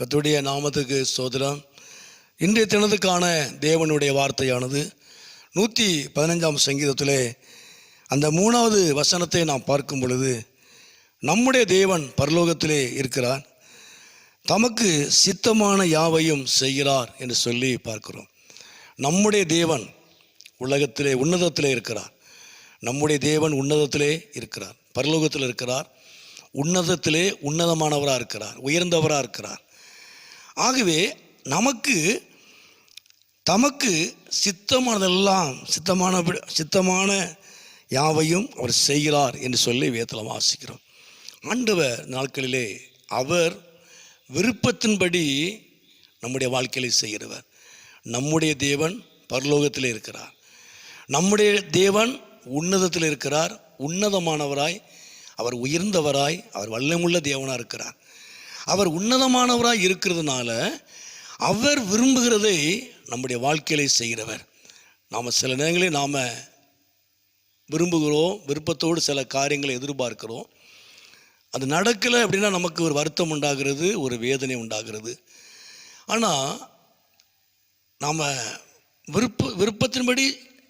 கத்துடைய நாமத்துக்கு சோதரம் இன்றைய தினத்துக்கான தேவனுடைய வார்த்தையானது நூற்றி பதினஞ்சாம் சங்கீதத்திலே அந்த மூணாவது வசனத்தை நாம் பார்க்கும் பொழுது நம்முடைய தேவன் பரலோகத்திலே இருக்கிறார். தமக்கு சித்தமான யாவையும் செய்கிறார் என்று சொல்லி பார்க்கிறோம். நம்முடைய தேவன் உலகத்திலே உன்னதத்திலே இருக்கிறார். நம்முடைய தேவன் உன்னதத்திலே இருக்கிறார். பரலோகத்தில் இருக்கிறார். உன்னதத்திலே உன்னதமானவராக இருக்கிறார். உயர்ந்தவராக இருக்கிறார். ஆகவே நமக்கு தமக்கு சித்தமானதெல்லாம் சித்தமான சித்தமான யாவையும் அவர் செய்கிறார் என்று சொல்லி வேத்தலம் வாசிக்கிறோம். ஆண்டவர் நாட்களிலே அவர் விருப்பத்தின்படி நம்முடைய வாழ்க்கையை செய்கிறவர். நம்முடைய தேவன் பரலோகத்தில் இருக்கிறார். நம்முடைய தேவன் உன்னதத்தில் இருக்கிறார். உன்னதமானவராய் அவர் உயர்ந்தவராய் அவர் வல்லமுள்ள தேவனாக இருக்கிறார். அவர் உன்னதமானவராக இருக்கிறதுனால அவர் விரும்புகிறதை நம்முடைய வாழ்க்கையிலே செய்கிறவர். நாம் சில நேரங்களில் நாம் விரும்புகிறோம் விருப்பத்தோடு சில காரியங்களை எதிர்பார்க்கிறோம். அது நடக்கலை அப்படின்னா நமக்கு ஒரு வருத்தம் உண்டாகிறது ஒரு வேதனை உண்டாகிறது. ஆனால் நாம் விருப்ப விருப்பத்தின்படி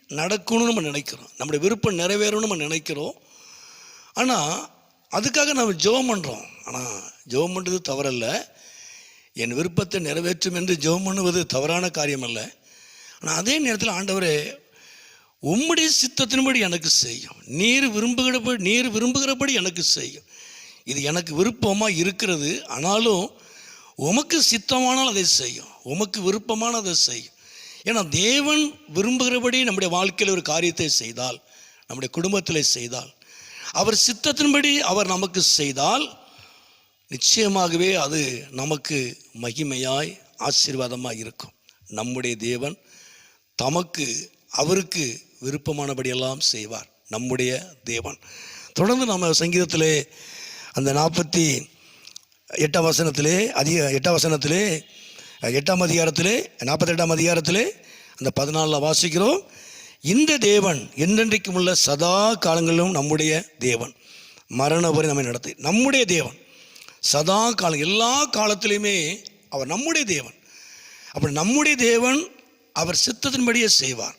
நடக்கணும்னு நம்ம நினைக்கிறோம். நம்முடைய விருப்பம் நிறைவேறணும்னு நம்ம நினைக்கிறோம். ஆனால் அதுக்காக நம்ம ஜெபம் பண்ணுறோம் ஆனால் ஜெபம் பண்ணுறது தவறல்ல. என் விருப்பத்தை நிறைவேற்றும் என்று ஜெபம் பண்ணுவது தவறான காரியம் அல்ல ஆனால் அதே நேரத்தில் ஆண்டவரே உம்முடைய சித்தத்தின்படி எனக்கு செய்யும். நீர் விரும்புகிறபடி நீர் விரும்புகிறபடி எனக்கு செய்யும். இது எனக்கு விருப்பமாக இருக்கிறது. ஆனாலும் உமக்கு சித்தமானால் அதை செய்யும். உமக்கு விருப்பமான அதை செய்யும். ஏன்னா தேவன் விரும்புகிறபடி நம்முடைய வாழ்க்கையில் ஒரு காரியத்தை செய்தால் நம்முடைய குடும்பத்தில் செய்தால் அவர் சித்தத்தின்படி அவர் நமக்கு செய்தால் நிச்சயமாகவே அது நமக்கு மகிமையாய் ஆசீர்வாதமாக இருக்கும். நம்முடைய தேவன் தமக்கு அவருக்கு விருப்பமானபடியெல்லாம் செய்வார். நம்முடைய தேவன். தொடர்ந்து நம்ம சங்கீதத்திலே அந்த நாற்பத்தி எட்டாம் வசனத்திலே அதிக எட்டாம் வசனத்திலே எட்டாம் அதிகாரத்திலே நாற்பத்தெட்டாம் அதிகாரத்திலே அந்த பதினாலில் வாசிக்கிறோம். இந்த தேவன் என்றென்றைக்கும் உள்ள சதா காலங்களிலும் நம்முடைய தேவன். மரண வரை நம்மை நடத்தி. நம்முடைய தேவன். சதா காலம் எல்லா காலத்திலையுமே அவர் நம்முடைய தேவன். அப்படி நம்முடைய தேவன் அவர் சித்தத்தின்படியே செய்வார்.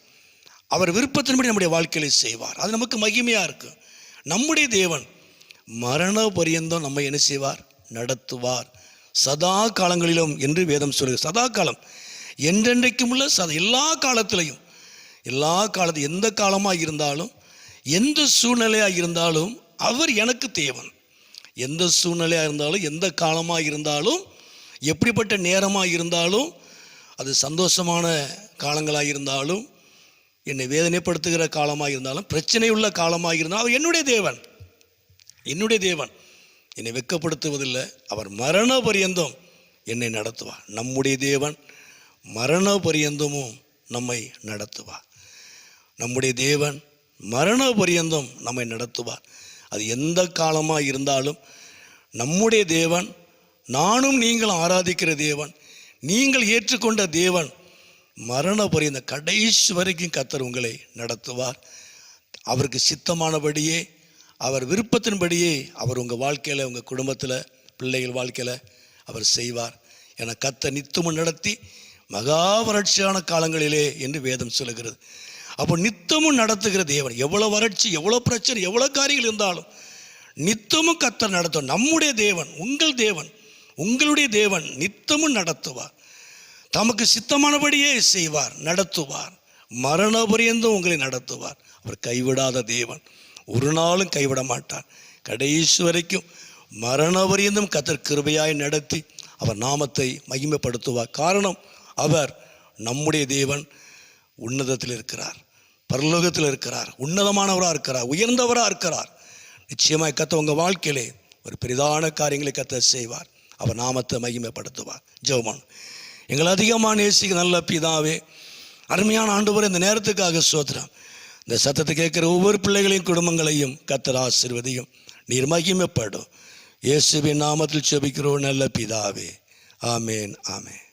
அவர் விருப்பத்தின்படி நம்முடைய வாழ்க்கையில செய்வார். அது நமக்கு மகிமையாக இருக்கும் நம்முடைய தேவன் மரண பரியந்தம் நம்மை என்ன செய்வார்? நடத்துவார். சதா காலங்களிலும் என்று வேதம் சொல்லுது. சதா காலம் என்றென்றைக்கும் உள்ள சத எல்லா காலத்திலையும் எல்லா காலத்து எந்த காலமாக இருந்தாலும் எந்த சூழ்நிலையாக இருந்தாலும் அவர் எனக்கு தேவன். எந்த சூழ்நிலையாக இருந்தாலும் எந்த காலமாக இருந்தாலும் எப்படிப்பட்ட நேரமாக இருந்தாலும் அது சந்தோஷமான காலங்களாக இருந்தாலும் என்னை வேதனைப்படுத்துகிற காலமாக இருந்தாலும் பிரச்சனை உள்ள காலமாக இருந்தாலும் அவர் என்னுடைய தேவன். என்னுடைய தேவன். என்னை வெக்கப்படுத்துவதில்லை அவர் மரண பரியந்தம் என்னை நடத்துவார். நம்முடைய தேவன் மரண பரியந்தமும் நம்மை நடத்துவார். நம்முடைய தேவன் மரண பரியந்தம் நம்மை நடத்துவார். அது எந்த காலமாக இருந்தாலும் நம்முடைய தேவன் நானும் நீங்கள் ஆராதிக்கிற தேவன் நீங்கள் ஏற்றுக்கொண்ட தேவன் மரண பரியந்த கடைசி வரைக்கும் கத்தர் உங்களை நடத்துவார். அவருக்கு சித்தமானபடியே அவர் விருப்பத்தின்படியே அவர் உங்கள் வாழ்க்கையில் உங்கள் குடும்பத்தில் பிள்ளைகள் வாழ்க்கையில் அவர் செய்வார். என கத்த நித்தமும் நடத்தி மகா வறட்சியான காலங்களிலே என்று வேதம் சொல்லுகிறது. அப்போ நித்தமும் நடத்துகிற தேவன். எவ்வளோ வறட்சி எவ்வளோ பிரச்சனை எவ்வளோ காரியங்கள் இருந்தாலும் நித்தமும் கத்தர் நடத்தும் நம்முடைய தேவன் உங்கள் தேவன் உங்களுடைய தேவன் நித்தமும் நடத்துவார். தமக்கு சித்தமானபடியே செய்வார் நடத்துவார். மரண பரியந்தம் உங்களை நடத்துவார். அவர் கைவிடாத தேவன். ஒரு நாளும் கைவிட மாட்டார். கடைசி வரைக்கும் மரண பரியந்தம் கத்தர் கிருபையாய் நடத்தி அவர் நாமத்தை மகிமைப்படுத்துவார். காரணம் அவர் நம்முடைய தேவன் உன்னதத்தில் இருக்கிறார். பரலோகத்தில் இருக்கிறார் உன்னதமானவராக இருக்கிறார் உயர்ந்தவராக இருக்கிறார். நிச்சயமாக கத்த உங்கள் வாழ்க்கையிலே ஒரு பெரிதான காரியங்களை கத்த செய்வார். அவர் நாமத்தை மகிமைப்படுத்துவார். ஜெவமான் எங்களை அதிகமாக நேசிக்க நல்ல பிதாவே அருமையான ஆண்டு இந்த நேரத்துக்காக சோத்திரம் இந்த சத்தத்தை கேட்குற ஒவ்வொரு பிள்ளைகளையும் குடும்பங்களையும் கத்தர் ஆசிர்வதியும். நீர் மகிமைப்படும். இயேசுவின் நாமத்தில் செபிக்கிறோம் நல்ல பிதாவே. ஆமேன் ஆமேன்.